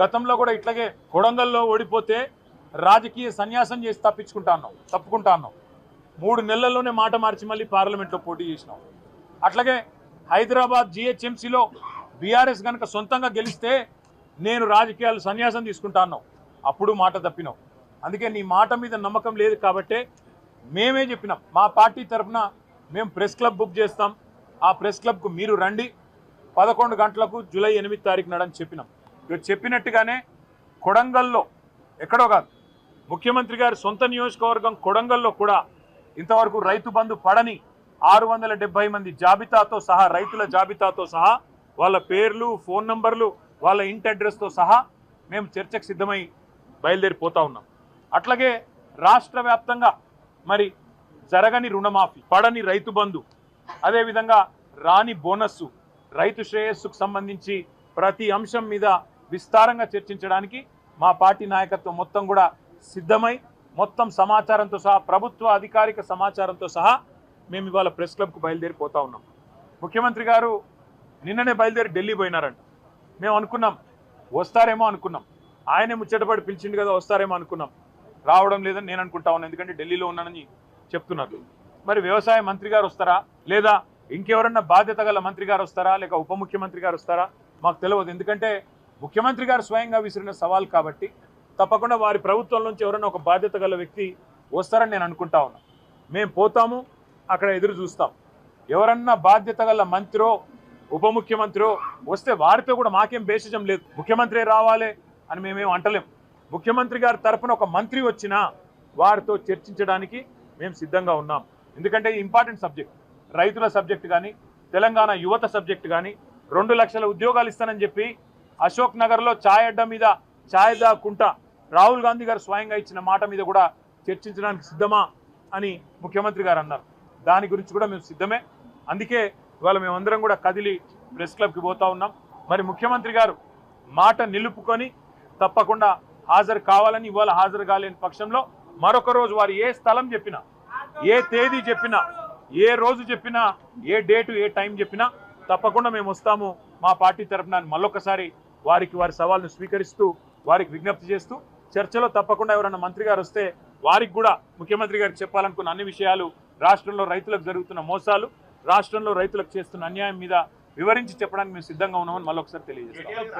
గతంలో కూడా ఇట్లాగే కొడంగల్లో ఓడిపోతే రాజకీయ సన్యాసం చేసి తప్పించుకుంటా అన్నాం తప్పుకుంటా అన్నాం. మూడు నెలల్లోనే మాట మార్చి మళ్ళీ పార్లమెంట్లో పోటీ చేసినాం. అట్లాగే హైదరాబాద్ జిహెచ్ఎంసీలో బీఆర్ఎస్ కనుక సొంతంగా గెలిస్తే నేను రాజకీయాలు సన్యాసం తీసుకుంటా అన్నావు అప్పుడు మాట తప్పినావు అందుకే నీ మాట మీద నమ్మకం లేదు కాబట్టే మేమే చెప్పినాం. మా పార్టీ తరఫున మేము ప్రెస్ క్లబ్ బుక్ చేస్తాం. ఆ ప్రెస్ క్లబ్కు మీరు రండి. పదకొండు గంటలకు జూలై ఎనిమిది తారీఖు నాడని చెప్పినాం. చెప్పినట్టుగానే కొడంగల్లో ఎక్కడో కాదు ముఖ్యమంత్రి గారి సొంత నియోజకవర్గం కొడంగల్లో కూడా ఇంతవరకు రైతు బంధు పడని ఆరు వందల డెబ్బై మంది జాబితాతో సహా రైతుల జాబితాతో సహా వాళ్ళ పేర్లు ఫోన్ నంబర్లు వాళ్ళ ఇంటి అడ్రస్తో సహా మేము చర్చకు సిద్ధమై బయలుదేరిపోతా ఉన్నాం. అట్లాగే రాష్ట్ర వ్యాప్తంగా మరి జరగని రుణమాఫీ పడని రైతు బంధు అదేవిధంగా రాని బోనస్సు రైతు శ్రేయస్సుకు సంబంధించి ప్రతి అంశం మీద విస్తారంగా చర్చించడానికి మా పార్టీ నాయకత్వం మొత్తం కూడా సిద్ధమై మొత్తం సమాచారంతో సహా ప్రభుత్వ అధికారిక సమాచారంతో సహా మేము ఇవాళ ప్రెస్ క్లబ్కు బయలుదేరిపోతా ఉన్నాం. ముఖ్యమంత్రి గారు నిన్ననే బయలుదేరి ఢిల్లీ పోయినారంట. మేము అనుకున్నాం వస్తారేమో అనుకున్నాం. ఆయనే ముచ్చటపడి పిలిచిండు కదా వస్తారేమో అనుకున్నాం. రావడం లేదని నేను అనుకుంటా ఉన్నాను ఎందుకంటే ఢిల్లీలో ఉన్నానని చెప్తున్నారు. మరి వ్యవసాయ మంత్రి గారు వస్తారా? లేదా ఇంకెవరన్నా బాధ్యత గల మంత్రి గారు వస్తారా? లేక ఉప ముఖ్యమంత్రి గారు వస్తారా? మాకు తెలియదు ఎందుకంటే ముఖ్యమంత్రి గారు స్వయంగా విసిరిన సవాల్ కాబట్టి తప్పకుండా వారి ప్రభుత్వం నుంచి ఎవరైనా ఒక బాధ్యత గల వ్యక్తి వస్తారని నేను అనుకుంటా ఉన్నా. మేము పోతాము అక్కడ ఎదురు చూస్తాం. ఎవరన్నా బాధ్యత గల మంత్రో ఉప ముఖ్యమంత్రో వస్తే వారితో కూడా మాకేం భేషజం లేదు. ముఖ్యమంత్రి రావాలి అని మేమేం అంటలేం. ముఖ్యమంత్రి గారి తరపున ఒక మంత్రి వచ్చినా వారితో చర్చించడానికి మేము సిద్ధంగా ఉన్నాం. ఎందుకంటే ఇంపార్టెంట్ సబ్జెక్ట్ రైతుల సబ్జెక్ట్ కానీ తెలంగాణ యువత సబ్జెక్ట్ కానీ రెండు లక్షల ఉద్యోగాలు ఇస్తానని చెప్పి అశోక్ నగర్లో ఛాయ్ అడ్డ మీద ఛాయ్ దాక్కుంటా రాహుల్ గాంధీ గారు స్వయంగా ఇచ్చిన మాట మీద కూడా చర్చించడానికి సిద్ధమా అని ముఖ్యమంత్రి గారు అన్నారు. దాని గురించి కూడా మేము సిద్ధమే. అందుకే ఇవాళ మేమందరం కూడా కదిలి ప్రెస్ క్లబ్కి పోతా ఉన్నాం. మరి ముఖ్యమంత్రి గారు మాట నిలుపుకొని తప్పకుండా హాజరు కావాలని ఇవాళ హాజరు కాలేని పక్షంలో మరొక రోజు వారు ఏ స్థలం చెప్పినా ఏ తేదీ చెప్పినా ఏ రోజు చెప్పినా ఏ డేటు ఏ టైం చెప్పినా తప్పకుండా మేము వస్తాము మా పార్టీ తరఫున మళ్ళొకసారి వారికి వారి సవాల్ను స్వీకరిస్తూ వారికి విజ్ఞప్తి చేస్తూ చర్చలో తప్పకుండా ఎవరైనా మంత్రి గారు వస్తే వారికి కూడా ముఖ్యమంత్రి గారికి చెప్పాలనుకున్న అన్ని విషయాలు రాష్ట్రంలో రైతులకు జరుగుతున్న మోసాలు రాష్ట్రంలో రైతులకు చేస్తున్న అన్యాయం మీద వివరించి చెప్పడానికి మేము సిద్ధంగా ఉన్నామని మళ్ళొకసారి తెలియజేస్తాం.